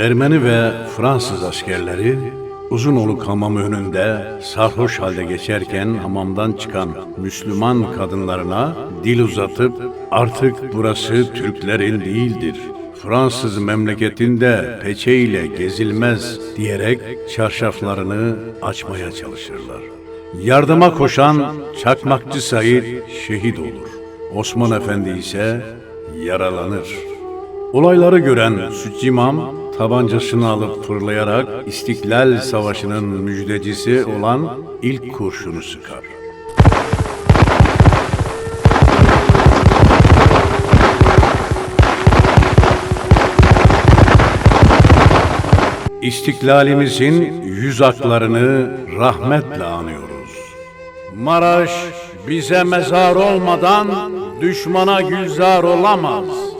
Ermeni ve Fransız askerleri Uzunoluk hamamı önünde sarhoş halde geçerken hamamdan çıkan Müslüman kadınlarına dil uzatıp artık burası Türklerin değildir. Fransız memleketinde peçeyle gezilmez diyerek çarşaflarını açmaya çalışırlar. Yardıma koşan Çakmakçı Said şehit olur. Osman Efendi ise yaralanır. Olayları gören Sütçü İmam tabancasını alıp fırlayarak İstiklal Savaşı'nın müjdecisi olan ilk kurşunu sıkar. İstiklalimizin yüz aklarını rahmetle anıyoruz. Maraş bize mezar olmadan düşmana gülzar olamaz.